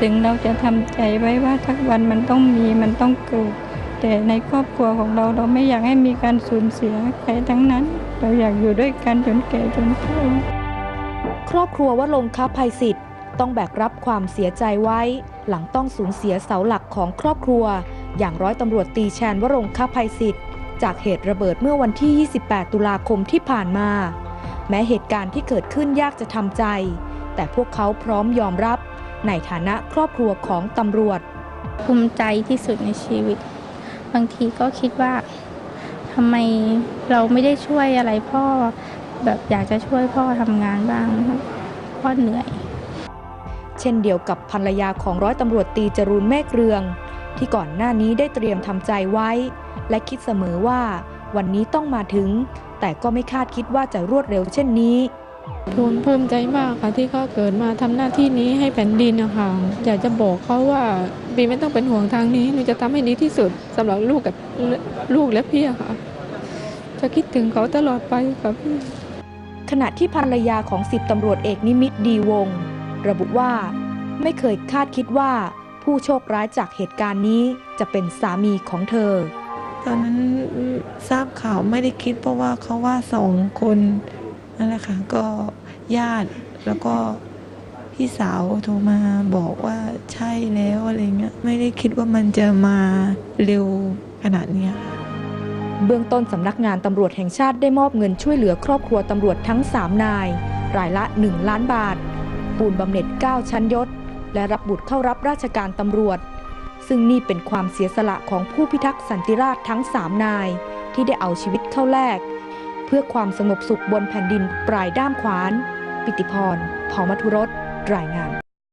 ถึงเราจะทำใจไว้ว่าทักวันมันต้องมีมันต้องเกิด แต่ในครอบครัวของเราเราไม่อยากให้มีการสูญเสียใครทั้งนั้น เราอยากอยู่ด้วยกันจนแก่จนเฒ่าครอบครัววลงค้าภัยสิทธิ์ต้องแบกรับความเสียใจไว้ หลังต้องสูญเสียเสาหลักของครอบครัว อย่างร้อยตำรวจตีแชนวรงค้าภัยสิทธิ์จากเหตุระเบิดเมื่อวันที่ 28 ตุลาคมที่ผ่านมา แม้เหตุการณ์ที่เกิดขึ้นยากจะทำใจ แต่พวกเขาพร้อมยอมรับ ในฐานะครอบครัวของตำรวจ ภูมิใจที่สุดในชีวิต บางทีก็คิดว่าทำไมเราไม่ได้ช่วยอะไรพ่อ แบบอยากจะช่วยพ่อทำงานบ้างครับพ่อเหนื่อย เช่นเดียวกับภรรยาของร้อยตำรวจตีจรูนเมฆเรือง ที่ก่อนหน้านี้ได้เตรียมทำใจไว้ และคิดเสมอว่าวันนี้ต้องมาถึง แต่ก็ไม่คาดคิดว่าจะรวดเร็วเช่นนี้ ภูมิภูมิใจมากค่ะที่เขาเกิดมาทำหน้าที่นี้ให้แผ่นดินนะคะอยากจะบอกเขาว่าบีไม่ต้องเป็นห่วงทางนี้หนูจะทำให้ดีที่สุดสำหรับลูกกับลูกและพี่อะค่ะ จะคิดถึงเขาตลอดไปค่ะพี่ขณะที่ภรรยาของสิบตำรวจเอกนิมิตดีวงศ์ระบุว่า ไม่เคยคาดคิดว่า ผู้โชคร้ายจากเหตุการณ์นี้จะเป็นสามีของเธอ ตอนนั้นทราบข่าวไม่ได้คิดเพราะว่าเขาว่าสองคน นั่นแหละค่ะก็ญาติแล้วก็พี่สาวโทรมาบอกว่าใช่แล้วอะไรเงี้ยไม่ได้คิดว่ามันจะมาเร็วขนาดเนี้ยเบื้องต้นสำนักงานตำรวจแห่งชาติได้มอบเงินช่วยเหลือครอบครัวตำรวจทั้ง 3 นาย รายละ 1 ล้านบาท ปูนบำเหน็จ 9 ชั้นยศ และรับบุตรเข้ารับราชการตำรวจ ซึ่งนี่เป็นความเสียสละของผู้พิทักษ์สันติราษฎร์ทั้ง 3 นาย ที่ได้เอาชีวิตเข้าแลก พื่อความสงบสุขบนแผ่นดินปลายด้ามขวาน ปิติพร ผอมัทุรสรายงาน